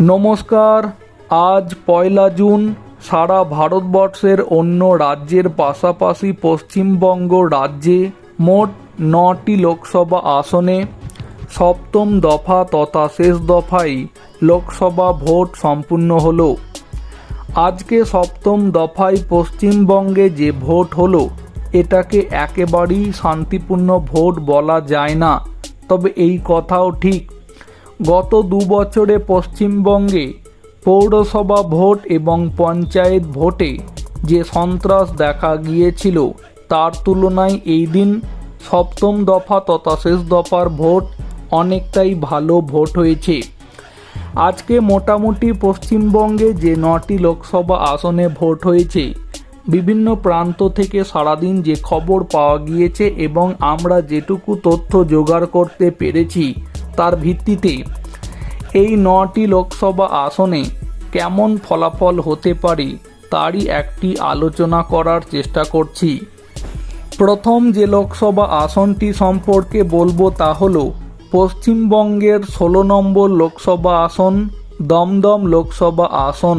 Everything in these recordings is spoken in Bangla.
নমস্কার, আজ পয়লা জুন, সারা ভারতবর্ষের অন্য রাজ্যের পাশাপাশি পশ্চিমবঙ্গ রাজ্যে মোট নটি লোকসভা আসনে, সপ্তম দফা তথা শেষ দফায় লোকসভা ভোট সম্পূর্ণ হল। আজকে সপ্তম দফায় পশ্চিমবঙ্গে যে ভোট হলো, এটাকে একেবারেই শান্তিপূর্ণ ভোট বলা যায় না। তবে এই কথাও ঠিক। গত দু বছরে পশ্চিমবঙ্গে পৌরসভা ভোট এবং পঞ্চায়েত ভোটে যে সন্ত্রাস দেখা গিয়েছিল, তার তুলনায় এই দিন সপ্তম দফা তথা শেষ দফার ভোট অনেকটাই ভালো ভোট হয়েছে। আজকে মোটামুটি পশ্চিমবঙ্গে যে নটি লোকসভা আসনে ভোট হয়েছে, বিভিন্ন প্রান্ত থেকে সারাদিন যে খবর পাওয়া গিয়েছে এবং আমরা যেটুকু তথ্য জোগাড় করতে পেরেছি তার ভিত্তিতে এই নটি লোকসভা আসনে কেমন ফলাফল হতে পারে তারই একটি আলোচনা করার চেষ্টা করছি। প্রথম যে লোকসভা আসনটি সম্পর্কে বলব তা হল, পশ্চিমবঙ্গের ষোলো নম্বর লোকসভা আসন দমদম লোকসভা আসন।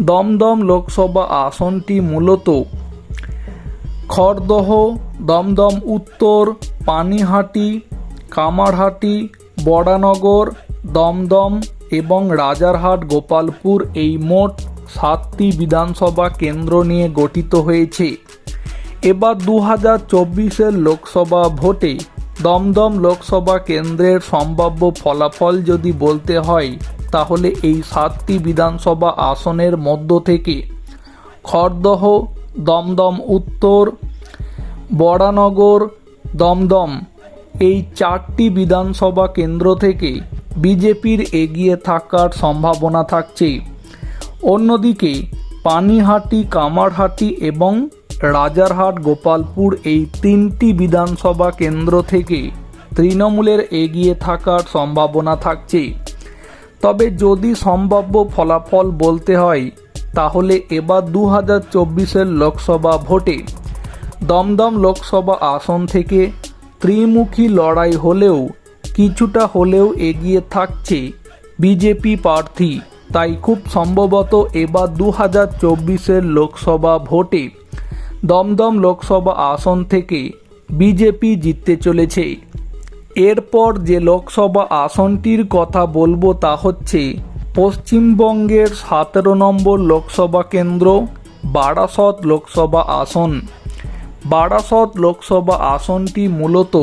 দমদম লোকসভা আসনটি মূলত খড়দহ, দমদম উত্তর, পানিহাটি কামারহাটি, বড়ানগর, দমদম এবং রাজারহাট, গোপালপুর এই মোট সাতটি বিধানসভা কেন্দ্র নিয়ে গঠিত হয়েছে। এবার দু হাজার চব্বিশের লোকসভা ভোটে দমদম লোকসভা কেন্দ্রের সম্ভাব্য ফলাফল যদি বলতে হয়, তাহলে এই সাতটি বিধানসভা আসনের মধ্য থেকে খড়দহ, দমদম উত্তর, বড়ানগর, দমদম এই চারটি বিধানসভা কেন্দ্র থেকে বিজেপির এগিয়ে থাকার সম্ভাবনা থাকছে। অন্যদিকে, পানিহাটি, কামারহাটি এবং রাজারহাট, গোপালপুর এই তিনটি বিধানসভা কেন্দ্র থেকে তৃণমূলের এগিয়ে থাকার সম্ভাবনা থাকছে। তবে যদি সম্ভাব্য ফলাফল বলতে হয়, তাহলে এবার দু হাজার চব্বিশের লোকসভা ভোটে দমদম লোকসভা আসন থেকে ত্রিমুখী লড়াই হলেও কিছুটা হলেও এগিয়ে থাকছে বিজেপি প্রার্থী। তাই খুব সম্ভবত এবার দু হাজার চব্বিশের লোকসভা ভোটে দমদম লোকসভা আসন থেকে বিজেপি জিততে চলেছে। এরপর যে লোকসভা আসনটির কথা বলব তা হচ্ছে পশ্চিমবঙ্গের সতেরো নম্বর লোকসভা কেন্দ্র বারাসত লোকসভা আসন। বারাসত লোকসভা আসনটি মূলত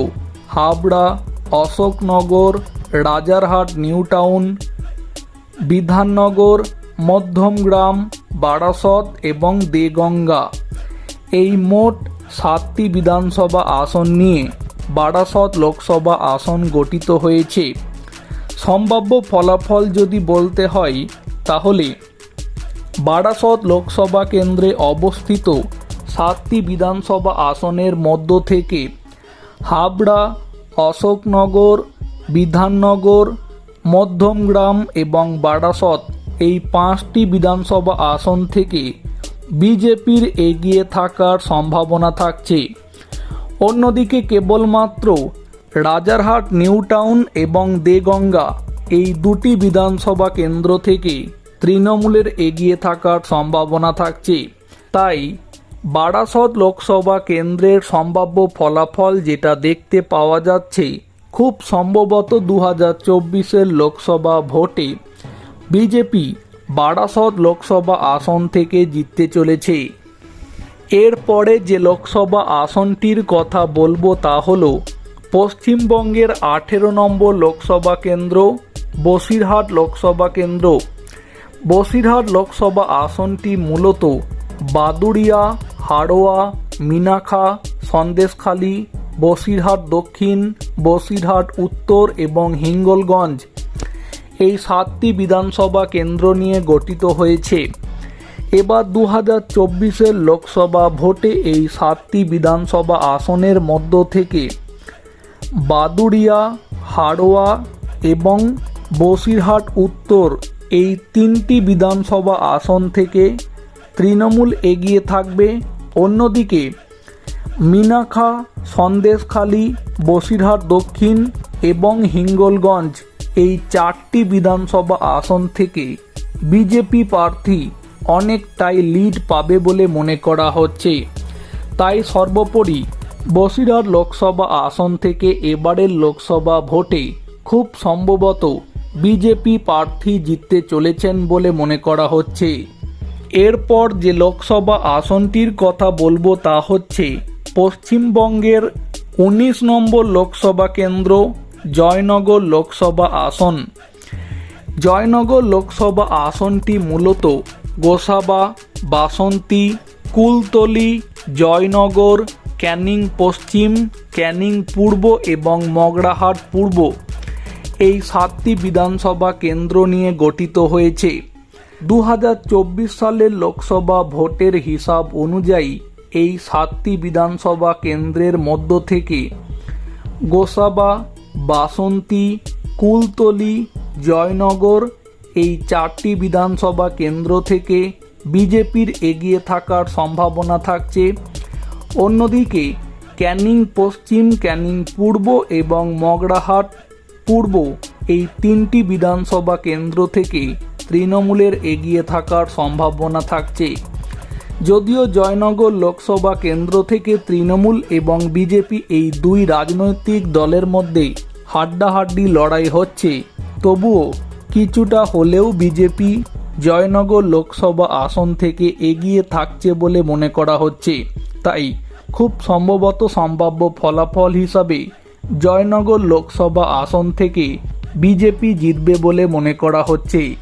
হাবড়া, অশোকনগর, রাজারহাট নিউ টাউন বিধাননগর, মধ্যমগ্রাম, বারাসত এবং দেগঙ্গা। এই মোট সাতটি বিধানসভা আসন নিয়ে বারাসত লোকসভা আসন গঠিত হয়েছে। সম্ভাব্য ফলাফল যদি বলতে হয়, তাহলে বারাসত লোকসভা কেন্দ্রে অবস্থিত সাতটি বিধানসভা আসনের মধ্য থেকে হাবড়া, অশোকনগর, বিধাননগর, মধ্যমগ্রাম এবং বারাসত এই পাঁচটি বিধানসভা আসন থেকে বিজেপির এগিয়ে থাকার সম্ভাবনা থাকছে। অন্যদিকে কেবলমাত্র রাজারহাট নিউ টাউন এবং দেগঙ্গা এই দুটি বিধানসভা কেন্দ্র থেকে তৃণমূলের এগিয়ে থাকার সম্ভাবনা থাকছে। তাই বারাসত লোকসভা কেন্দ্রের সম্ভাব্য ফলাফল যেটা দেখতে পাওয়া যাচ্ছে, খুব সম্ভবত দু হাজার চব্বিশের লোকসভা ভোটে। বিজেপি বারাসত লোকসভা আসন থেকে জিততে চলেছে। এরপরে যে লোকসভা আসনটির কথা বলব তা হলো, পশ্চিমবঙ্গের আঠেরো নম্বর লোকসভা কেন্দ্র, বসিরহাট লোকসভা কেন্দ্র। বসিরহাট লোকসভা আসনটি মূলত বাদুড়িয়া হাড়োয়া মিনাখা সন্দেশখালী, বসিরহাট দক্ষিণ, বসিরহাট উত্তর এবং হিঙ্গলগঞ্জ। এই সাতটি বিধানসভা কেন্দ্র নিয়ে গঠিত হয়েছে। এবার দু হাজার চব্বিশের লোকসভা ভোটে এই সাতটি বিধানসভা আসনের মধ্য থেকে বাদুড়িয়া, হাড়োয়া এবং বসিরহাট উত্তর এই তিনটি বিধানসভা আসন থেকে তৃণমূল এগিয়ে থাকবে অন্যদিকে মিনাখা সন্দেশখালী, বসিরহাট, দক্ষিণ এবং হিঙ্গলগঞ্জ এই চারটি বিধানসভা আসন থেকে বিজেপি প্রার্থী অনেকটাই লিড পাবে বলে মনে করা হচ্ছে। তাই সর্বোপরি বসিরহাট লোকসভা আসন থেকে এবারের লোকসভা ভোটে খুব সম্ভবত বিজেপি প্রার্থী জিততে চলেছেন বলে মনে করা হচ্ছে। এরপর যে লোকসভা আসনটির কথা বলব তা হচ্ছে, পশ্চিমবঙ্গের উনিশ নম্বর লোকসভা কেন্দ্র, জয়নগর লোকসভা আসন। জয়নগর লোকসভা আসনটি মূলত গোসাবা, বাসন্তী, কুলতলি, জয়নগর, ক্যানিং পশ্চিম, ক্যানিং পূর্ব এবং মগরাহাট পূর্ব। এই সাতটি বিধানসভা কেন্দ্র নিয়ে গঠিত হয়েছে। দু হাজার চব্বিশ সালের লোকসভা ভোটের হিসাব অনুযায়ী এই সাতটি বিধানসভা কেন্দ্রের মধ্য থেকে গোসাবা, বাসন্তী, কুলতলি, জয়নগর এই চারটি বিধানসভা কেন্দ্র থেকে বিজেপির এগিয়ে থাকার সম্ভাবনা থাকছে। অন্যদিকে ক্যানিং পশ্চিম, ক্যানিং পূর্ব এবং মগরাহাট পূর্ব এই তিনটি বিধানসভা কেন্দ্র থেকে তৃণমূলের এগিয়ে থাকার সম্ভাবনা থাকছে। যদিও জয়নগর লোকসভা কেন্দ্র থেকে তৃণমূল এবং বিজেপি এই দুই রাজনৈতিক দলের মধ্যে হাড্ডাহাড্ডি লড়াই হচ্ছে। তবুও কিছুটা হলেও বিজেপি জয়নগর লোকসভা আসন থেকে এগিয়ে থাকছে বলে মনে করা হচ্ছে। তাই খুব সম্ভবত সম্ভাব্য ফলাফল হিসাবে জয়নগর লোকসভা আসন থেকে বিজেপি জিতবে বলে মনে করা হচ্ছে।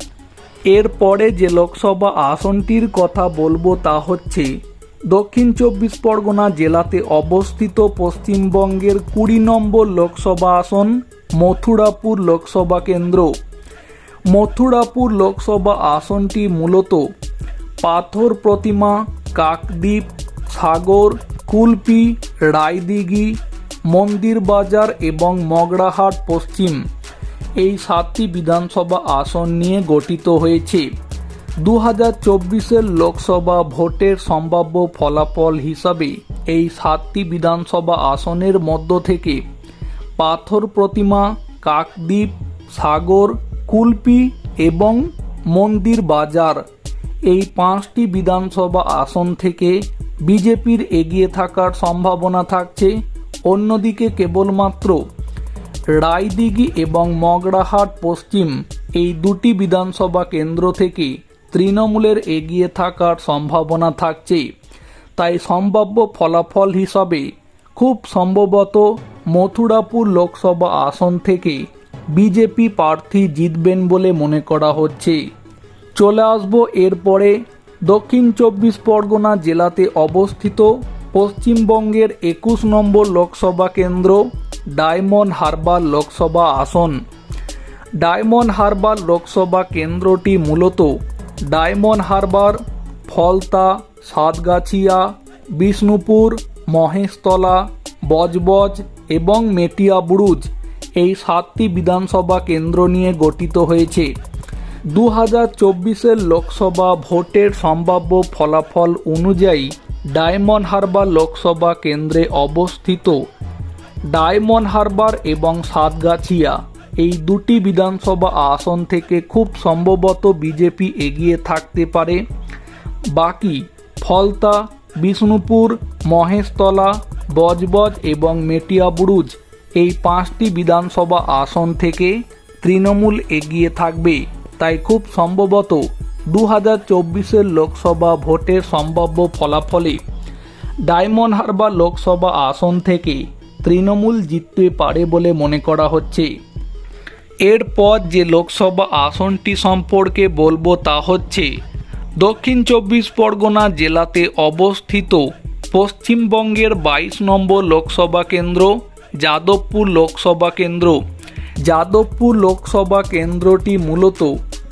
এরপরে যে লোকসভা আসনটির কথা বলব তা হচ্ছে, দক্ষিণ চব্বিশ পরগনা জেলাতে অবস্থিত পশ্চিমবঙ্গের কুড়ি নম্বর লোকসভা আসন মথুরাপুর লোকসভা কেন্দ্র। মথুরাপুর লোকসভা আসনটি মূলত পাথর প্রতিমা, কাকদ্বীপ, সাগর, কুলপি, রায়দিঘি মন্দির বাজার এবং মগরাহাট পশ্চিম। এই সাতটি বিধানসভা আসন নিয়ে গঠিত হয়েছে। দু হাজার চব্বিশের লোকসভা ভোটের সম্ভাব্য ফলাফল হিসাবে এই সাতটি বিধানসভা আসনের মধ্য থেকে পাথর প্রতিমা, কাকদ্বীপ, সাগর, কুলপি এবং মন্দির বাজার এই পাঁচটি বিধানসভা আসন থেকে বিজেপির এগিয়ে থাকার সম্ভাবনা থাকছে। অন্যদিকে কেবলমাত্র রায়দিঘি এবং মগরাহাট পশ্চিম এই দুটি বিধানসভা কেন্দ্র থেকে তৃণমূলের এগিয়ে থাকার সম্ভাবনা থাকছে। তাই সম্ভাব্য ফলাফল হিসাবে খুব সম্ভবত মথুরাপুর লোকসভা আসন থেকে বিজেপি প্রার্থী জিতবেন বলে মনে করা হচ্ছে। চলে আসব এরপরে দক্ষিণ চব্বিশ পরগনা জেলাতে অবস্থিত পশ্চিমবঙ্গের একুশ নম্বর লোকসভা কেন্দ্র ডায়মন্ড হারবার লোকসভা আসন। ডায়মন্ড হারবার লোকসভা কেন্দ্রটি মূলত ডায়মন্ড হারবার, ফলতা, সাতগাছিয়া, বিষ্ণুপুর, মহেশতলা, বজবজ এবং মেটিয়া বুরুজ এই সাতটি বিধানসভা কেন্দ্র নিয়ে গঠিত হয়েছে। দু হাজার চব্বিশের লোকসভা ভোটের সম্ভাব্য ফলাফল অনুযায়ী ডায়মন্ড হারবার লোকসভা কেন্দ্রে অবস্থিত ডায়মন্ড হারবার এবং সাতগাছিয়া। এই দুটি বিধানসভা আসন থেকে খুব সম্ভবত বিজেপি এগিয়ে থাকতে পারে। বাকি ফলতা, বিষ্ণুপুর, মহেশতলা, বজবজ এবং মেটিয়াবুরুজ এই পাঁচটি বিধানসভা আসন থেকে তৃণমূল এগিয়ে থাকবে। তাই খুব সম্ভবত দু হাজার চব্বিশের লোকসভা ভোটের সম্ভাব্য ফলাফলে ডায়মন্ড হারবার লোকসভা আসন থেকে তৃণমূল জিততে পারে বলে মনে করা হচ্ছে। এরপর যে লোকসভা আসনটি সম্পর্কে বলব তা হচ্ছে, দক্ষিণ চব্বিশ পরগনা জেলাতে অবস্থিত পশ্চিমবঙ্গের বাইশ নম্বর লোকসভা কেন্দ্র, যাদবপুর লোকসভা কেন্দ্র। যাদবপুর লোকসভা কেন্দ্রটি মূলত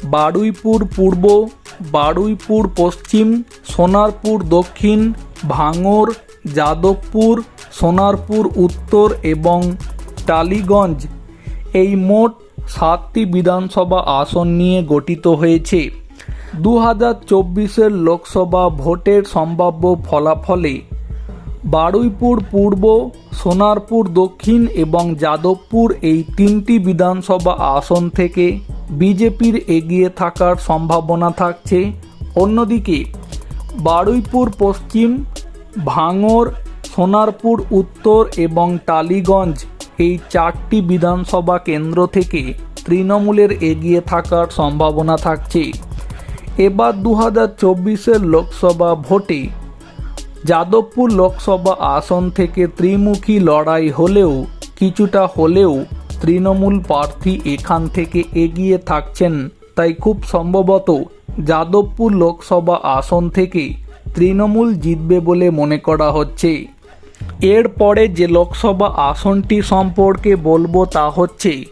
বারুইপুর পূর্ব, বারুইপুর পশ্চিম, সোনারপুর দক্ষিণ, ভাঙর, যাদবপুর সোনারপুর, উত্তর এবং টালিগঞ্জ এই মোট সাতটি বিধানসভা আসন নিয়ে গঠিত হয়েছে। দু হাজার চব্বিশের লোকসভা ভোটের সম্ভাব্য ফলাফলে বারুইপুর পূর্ব, সোনারপুর দক্ষিণ এবং যাদবপুর এই তিনটি বিধানসভা আসন থেকে বিজেপির এগিয়ে থাকার সম্ভাবনা থাকছে। অন্যদিকে বারুইপুর পশ্চিম ভাঙর সোনারপুর, উত্তর এবং টালিগঞ্জ এই চারটি বিধানসভা কেন্দ্র থেকে তৃণমূলের এগিয়ে থাকার সম্ভাবনা থাকছে। এবার দু হাজার চব্বিশের লোকসভা ভোটে যাদবপুর লোকসভা আসন থেকে ত্রিমুখী লড়াই হলেও, কিছুটা হলেও তৃণমূল প্রার্থী এখান থেকে এগিয়ে থাকছেন। তাই খুব সম্ভবত যাদবপুর লোকসভা আসন থেকে তৃণমূল জিতবে বলে মনে করা হচ্ছে। এরপরে যে লোকসভা আসনটি সম্পর্কে বলব তা হচ্ছে,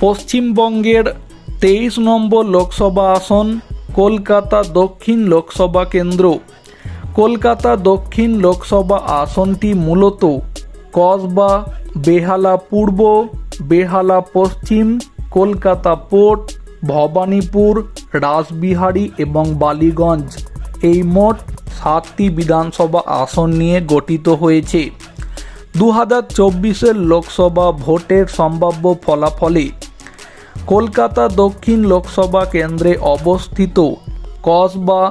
পশ্চিমবঙ্গের তেইশ নম্বর লোকসভা আসন কলকাতা দক্ষিণ লোকসভা কেন্দ্র। কলকাতা দক্ষিণ লোকসভা আসনটি মূলত কসবা, বেহালা পূর্ব, বেহালা পশ্চিম, কলকাতা পোর্ট, ভবানীপুর, রাসবিহারী এবং বালিগঞ্জ। এই মোট সাতটি বিধানসভা আসন নিয়ে গঠিত হয়েছে। দু হাজার চব্বিশের লোকসভা ভোটের সম্ভাব্য ফলাফলে কলকাতা দক্ষিণ লোকসভা কেন্দ্রে অবস্থিত কসবা,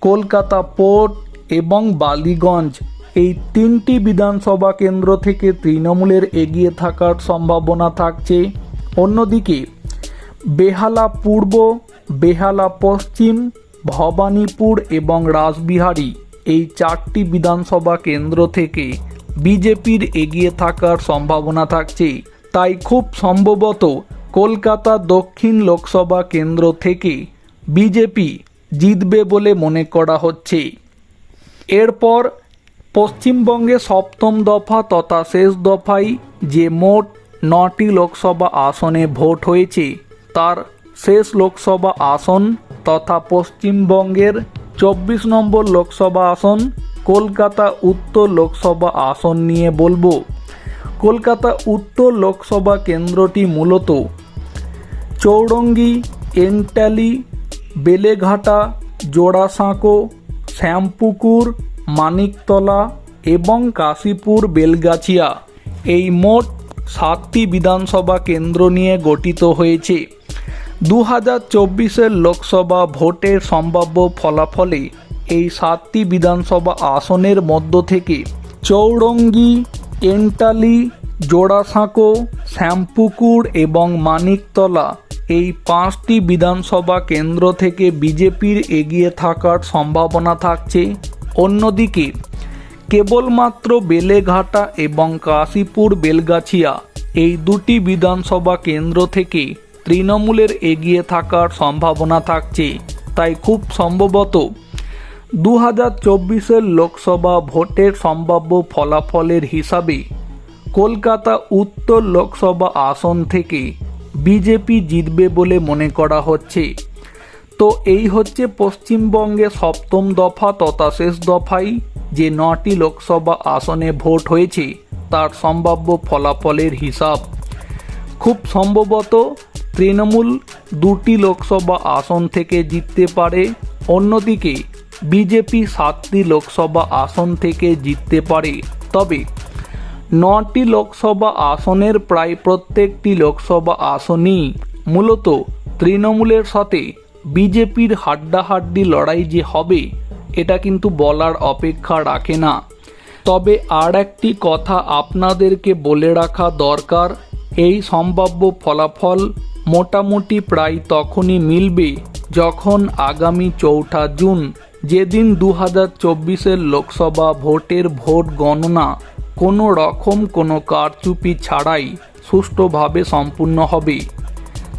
কলকাতা পোর্ট এবং বালিগঞ্জ এই তিনটি বিধানসভা কেন্দ্র থেকে তৃণমূলের এগিয়ে থাকার সম্ভাবনা থাকছে। অন্যদিকে বেহালা পূর্ব, বেহালা পশ্চিম ভবানীপুর এবং রাসবিহারী এই চারটি বিধানসভা কেন্দ্র থেকে বিজেপির এগিয়ে থাকার সম্ভাবনা থাকছে। তাই খুব সম্ভবত কলকাতা দক্ষিণ লোকসভা কেন্দ্র থেকে বিজেপি জিতবে বলে মনে করা হচ্ছে। এরপর পশ্চিমবঙ্গে সপ্তম দফা তথা শেষ দফায় যে মোট নটি লোকসভা আসনে ভোট হয়েছে, তার শেষ লোকসভা আসন তথা পশ্চিমবঙ্গের চব্বিশ নম্বর লোকসভা আসন, কলকাতা উত্তর লোকসভা আসন নিয়ে বলব। কলকাতা উত্তর লোকসভা কেন্দ্রটি মূলত চৌরঙ্গি, এন্টালি, বেলেঘাটা, জোড়াসাঁকো, শ্যামপুকুর, মানিকতলা এবং কাশীপুর, বেলগাছিয়া। এই মোট সাতটি বিধানসভা কেন্দ্র নিয়ে গঠিত হয়েছে। দু হাজার চব্বিশের লোকসভা ভোটের সম্ভাব্য ফলাফলে এই সাতটি বিধানসভা আসনের মধ্য থেকে চৌরঙ্গি এন্টালি জোড়াসাঁকো, শ্যামপুকুর এবং মানিকতলা এই পাঁচটি বিধানসভা কেন্দ্র থেকে বিজেপির এগিয়ে থাকার সম্ভাবনা থাকছে। অন্যদিকে কেবলমাত্র বেলেঘাটা এবং কাশীপুর বেলগাছিয়া এই দুটি বিধানসভা কেন্দ্র থেকে তৃণমূলের এগিয়ে থাকার সম্ভাবনা থাকছে, তাই খুব সম্ভবত দু হাজার চব্বিশের লোকসভা ভোটের সম্ভাব্য ফলাফলের হিসাবে কলকাতা উত্তর লোকসভা আসন থেকে বিজেপি জিতবে বলে মনে করা হচ্ছে। তো এই হচ্ছে পশ্চিমবঙ্গে সপ্তম দফা তথা শেষ দফায় যে নটি লোকসভা আসনে ভোট হয়েছে, তার সম্ভাব্য ফলাফলের হিসাব। খুব সম্ভবত তৃণমূল দুটি লোকসভা আসন থেকে জিততে পারে, অন্যদিকে বিজেপি সাতটি লোকসভা আসন থেকে জিততে পারে। তবে নটি লোকসভা আসনের প্রায় প্রত্যেকটি লোকসভা আসনই মূলত তৃণমূলের সাথে বিজেপির হাড্ডাহাড্ডি লড়াই যে হবে, এটা কিন্তু বলার অপেক্ষা রাখে না। তবে আর একটি কথা আপনাদেরকে বলে রাখা দরকার, এই সম্ভাব্য ফলাফল মোটামুটি প্রায় তখনই মিলবে যখন আগামী চৌঠা জুন, যেদিন দু হাজার চব্বিশের লোকসভা ভোটের ভোট গণনা কোনো রকম কোনো কারচুপি ছাড়াই সুষ্ঠুভাবে সম্পূর্ণ হবে।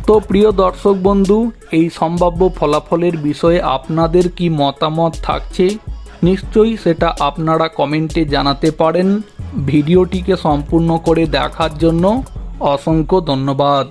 তো প্রিয় দর্শক বন্ধু, এই সম্ভাব্য ফলাফলের বিষয়ে আপনাদের কি মতামত থাকছে? নিশ্চয়ই সেটা আপনারা কমেন্টে জানাতে পারেন। ভিডিওটিকে সম্পূর্ণ করে দেখার জন্য অসংখ্য ধন্যবাদ।